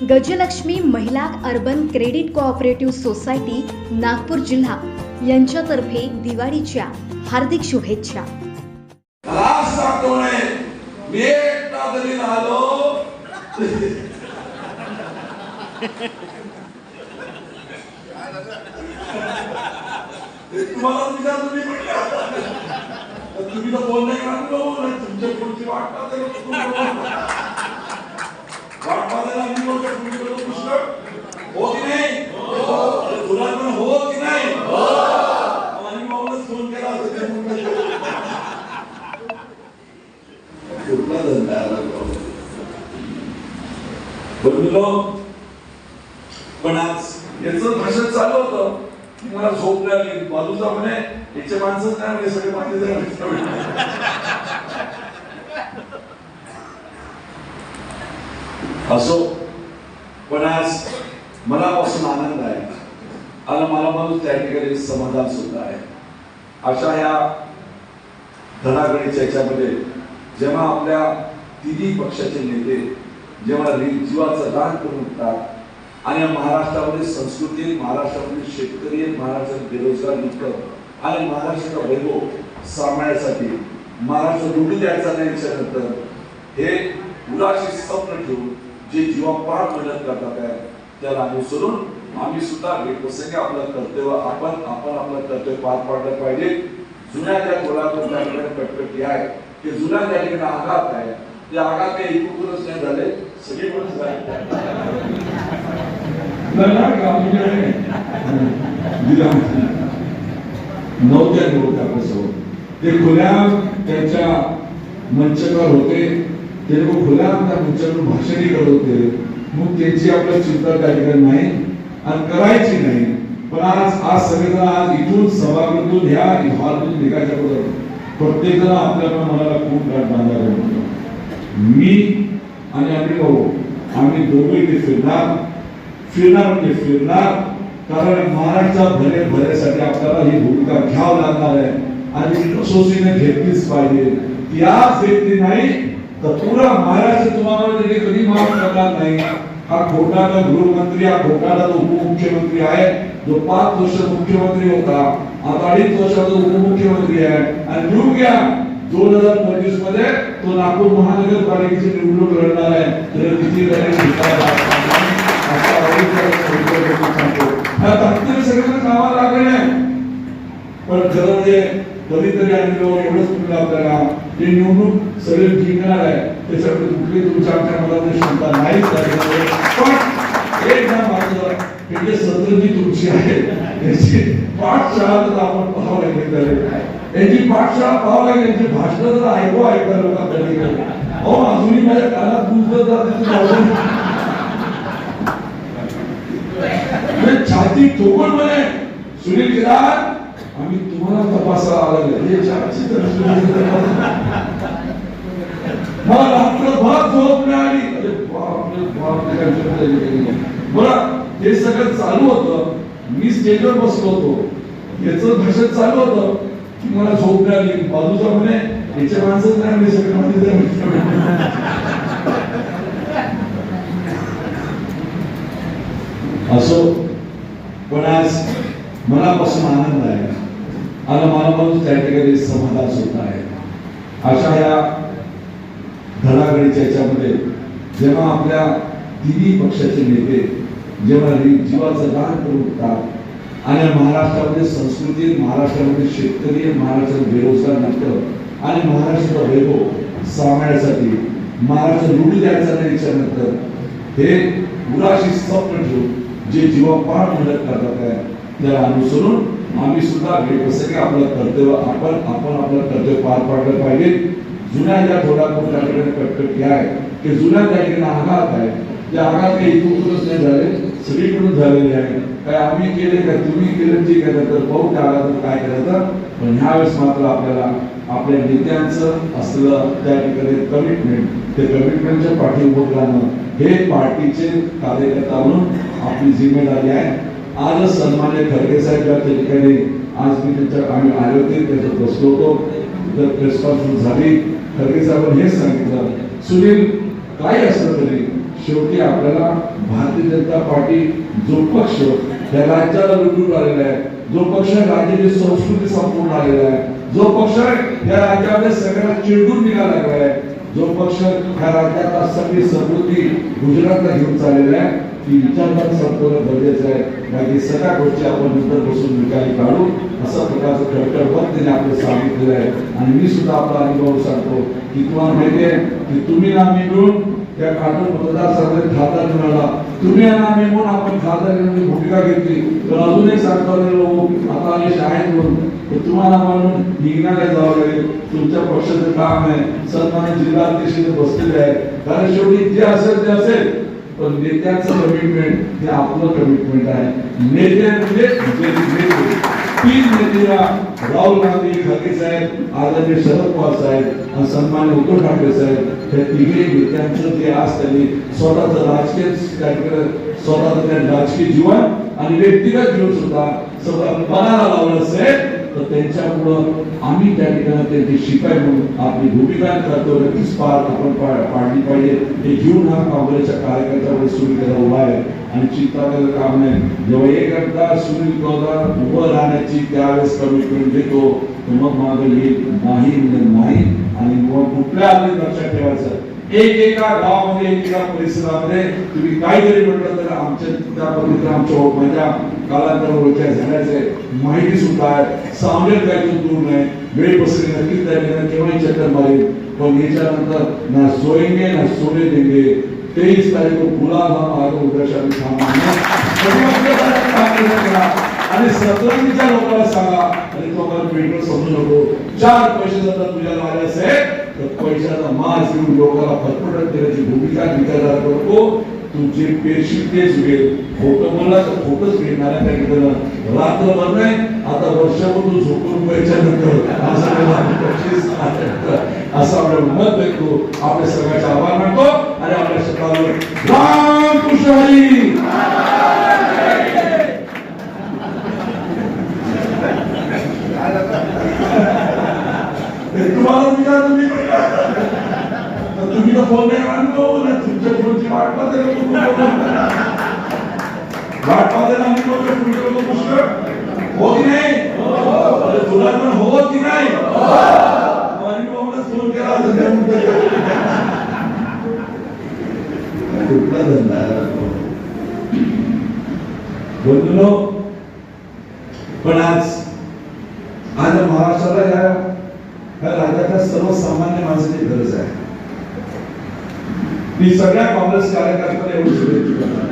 गजलक्ष्मी महिला urban credit cooperative society Nagpur जिल्हा. यांच्यातर्फे दिवाळीच्या हार्दिक शुभेच्छा. तुम्ही तर तुमच्या पुढची पाहते वाट पाहताना आम्ही बोलतो तुम्ही बोलतो पुष्कळ हो की नाही तुला पण हो की नाही आम्ही माऊनच फोन केला होता ते म्हणून कुठला धंदा आला बघलो पण आज याचं भाषण चालू होतं. की मला झोप लागली. बाजूचा म्हणे याचे माणसंच नाही म्हणजे सगळे माझे असो. पण आज मनापासून आनंद आहे. आणि मला म्हणून त्या ठिकाणी समाधान सुद्धा आहे. अशा या धनागडीच्या याच्यामध्ये जेव्हा आपल्या तिन्ही पक्षाचे नेते जेव्हा जीवाचं दान करून उठतात आणि या महाराष्ट्रामध्ये संस्कृती महाराष्ट्रामध्ये शेतकरी महाराष्ट्रात बेरोजगार लोक. आणि महाराष्ट्राचा वैभव सांभाळण्यासाठी महाराष्ट्र लुटू द्यायचा नाही याच्यानंतर हे उदाशी स्वप्न ठेवून जे जीवापाड मेहनत करतात आहे त्याला अनुसरून आम्ही सुद्धा प्रसंगी आपलं कर्तव्य आपण आपण आपलं कर्तव्य पार पाडलं पाहिजे. जुन्या त्या कोल्हापूर त्या ठिकाणी कटकटी आहे ते जुन्या त्या ठिकाणी आघात आहे. ते आघात काही एकूणच नाही झाले. सगळीकडे नव्हत्या आपल्यासोबत ते खुल्या त्यांच्या मंचावर होते ते लोक खुल्या त्या मंचावर भाषणही करत होते मग त्यांची आपल्या चिंता त्या ठिकाणी नाही आणि करायची नाही पण आज आज सगळेजण आज इथून सभागृहातून ह्या हॉलमधून निघायच्या बरोबर प्रत्येक जण आपल्या मनाला खूप गाठ बांधायला मी आणि आम्ही भाऊ. आम्ही दोघे ते फिरणार. फिरणार म्हणजे फिरणार. कारण महाराष्ट्रात भले भल्यासाठी आपल्याला ही भूमिका घ्यावं लागणार आहे. आणि कसोशीने घेतलीच पाहिजे. त्याच घेतली नाही तर पुरा महाराष्ट्र तुम्हाला कधी माफ करणार नाही. हा खोटाचा गृहमंत्री हा खोटाचा जो उपमुख्यमंत्री आहे जो पाच वर्ष मुख्यमंत्री होता. आता अडीच वर्षाचा उपमुख्यमंत्री आहे. आणि घेऊन घ्या. दोन हजार पंचवीसमध्ये तो नागपूर महानगरपालिकेची निवडणूक लढणार आहे. तर किती सांगतो. ह्या ताकदीने सगळ्यांना कामाला लागले नाही. पण खरं म्हणजे कधीतरी आणलो एवढंच म्हणलं आपल्याला हे निवडणूक सगळे जिंकणार आहे त्याच्यामध्ये कुठली तुमच्या आमच्या मनामध्ये क्षमता नाहीच पण एक ना मात्र हे जे सत्र जी तुमची आहे त्याची पाठशाळा तर आपण पाहावं लागेल. त्यांची पाठशाळा पाहावं लागेल. यांची भाषण जर ऐकू ऐका लोकांकडे अहो अजूनही माझ्या कानात दुसरं जाते म्हणजे छाती ठोकून म्हणे सुनील केदार आम्ही तुम्हाला तपासायला आलेलो हे छाती तर मला रात्रभर झोप नाही आली अरे बापरे बरं हे सगळं चालू होतं. मी स्टेजवर बसलो होतो. याचं भाषण चालू होतं. की मला झोप नाही बाजूचा म्हणे याच्या माणसंच नाही आले सगळे म्हणजे असो पण आज मनापासून आनंद आहे. आणि मला म्हणून त्या ठिकाणी समाधान सुद्धा आहे. अशा या धडागडीच्या याच्यामध्ये जेव्हा आपल्या तिन्ही पक्षाचे नेते जेव्हा जीवाचं दान करून उठतात आणि महाराष्ट्रामध्ये संस्कृती महाराष्ट्रामध्ये शेतकरी महाराष्ट्रात बेरोजगार नंतर आणि महाराष्ट्राचा वैभव सांभाळण्यासाठी महाराष्ट्र लुटू द्यायचा नाही याच्यानंतर हे मुलाशी स्वप्न ठेवून जे जीवापाड मदत करतात आहे त्याला अनुसरून आम्ही सुद्धा प्रसंगी आपलं कर्तव्य आपण आपण आपलं कर्तव्य पार पाडलं पाहिजे. जुन्या ज्या थोडा खूप कटकटी आहे ते जुन्या त्या ठिकाणी आघात आहे त्या आघात काही इथूनच नाही झालं. सगळीकडून झालेली आहे? काय आम्ही केले काय तुम्ही केलं ठीक आहे तर पाहू टाळा तर काय करायचं पण ह्यावेळेस मात्र आपल्याला आपल्या नेत्यांचं असलं त्या ठिकाणी कमिटमेंट ते कमिटमेंटच्या पाठीवर राहणं हे पार्टीचे कार्यकर्ता म्हणून आपली जिम्मेदारी आहे. आजच सन्मान्य खरगे साहेब त्या ठिकाणी आज मी त्यांच्या आम्ही आले होते त्याच्यात बसलो होतो. तर प्रेस कॉन्फरन्स झाली. खरगे साहेबांनी हेच सांगितलं. सुनील काय असलं तरी शेवटी आपल्याला भारतीय जनता पार्टी जो पक्ष त्या राज्याला लुटून आलेला आहे जो पक्ष राज्याची संस्कृती संपूर्ण आलेला आहे जो पक्ष या राज्यामध्ये सगळ्यांना चिडून निघाला लागलाय जो पक्ष ह्या राज्यात सगळी समृद्धी गुजरातला घेऊन चाललेला आहे ती विचारधारा संपवणं गरजेचं आहे. बाकी सगळ्या गोष्टी आपण नंतर बसून निकाली काढू. असा प्रकारचं खडकड मत त्याने आपलं सांगितलेलं आहे. आणि मी सुद्धा आपला अनुभव सांगतो की तुम्हाला माहिती आहे की तुम्ही ना मी मिळून त्या काटून मतदारसंघात खासदार मिळाला तुम्ही आणि आम्ही म्हणून आपण खासदार म्हणून भूमिका घेतली. तर अजून एक सांगतो लोक हो, आता आले शाळेत म्हणून तुम्हाला म्हणून निघण्याला जावं लागेल तुमच्या पक्षाचं काम आहे. सन्मान्य जिल्हा अध्यक्ष बसलेले आहे. कारण शेवटी जे असेल ते असेल. पण नेत्यांचं कमिटमेंट हे आपलं कमिटमेंट आहे. नेते म्हणजे तीन नेतेला राहुल गांधी खडगे साहेब आदरणीय शरद पवार साहेब आणि सन्मान्य उद्धव ठाकरे साहेब हे तिघे नेत्यांचं ते आज त्यांनी स्वतःचं राजकीय कार्यक्रम स्वतःचं राजकीय जीवन आणि व्यक्तिगत जीवन सुद्धा स्वतः पणाला लावलं असेल त्यांच्यामुळं आम्ही त्या ठिकाणी त्यांची शिपाई म्हणून आपली भूमिका करतो. नक्कीच पार आपण पा- पाडली पाहिजे. हे घेऊन हा काँग्रेसच्या कार्यकर्त्यावर सुरू केला उभा आहे. आणि चिंता काम नाही. जेव्हा एक एकदा सुनील गौदा उभं राहण्याची त्यावेळेस कमिटमेंट देतो मग मागे येईल नाही म्हणजे नाही. आणि मग कुठल्या आधी लक्षात ठेवायचं? एक एका गावामध्ये एक एका परिसरामध्ये तुम्ही काहीतरी म्हटलं तर आमच्या त्या पद्धतीने आमच्या माझ्या कालांतर ओळख्या झाल्याचे माहिती सुद्धा आहे. सामने काय दूर नाही. वेळ बसले नक्कीच नाही ठिकाणी केव्हाही चक्कर मारेल. पण याच्यानंतर ना सोयेंगे ना सोने देंगे. तेईस तारीख को बुला हम आगे आणि सतरंगीच्या लोकांना सांगा. आणि तो आम्हाला पेट्रोल समजू नको चार पैसे जातात तुझ्या आले असेल. तर पैशाचा मास घेऊन लोकांना फटफटत देण्याची भूमिका विचारणार करतो. तुमचे पेशी तेच मिळेल. खोटं बोलला तर खोटंच मिळणार आहे त्या रात्र रात्रभर नाही आता वर्षभर झोपून पैसा नंतर. असं असं आपलं मत देतो आपल्या सगळ्याचे आभार मानतो. आणि आपल्या शब्दावर राम कृष्ण हरी हे तुम्हाला विचार तुम्ही तर तुम्ही तर फोन नाही मानतो ना तुमच्या फोनची वाट पाहते लोक तुमच्या वाट पाहते आम्ही लोक तुमच्या लोक पुष्कळ हो की नाही? तुला पण हो की नाही? आणि फोन केला कुठला धंदा आहे? बंधूंनो पण आज आज महाराष्ट्राला या या सर्वसामान्य माणसाची गरज आहे. मी सगळ्या काँग्रेस कार्यकर्त्यांना एवढी शुभेच्छा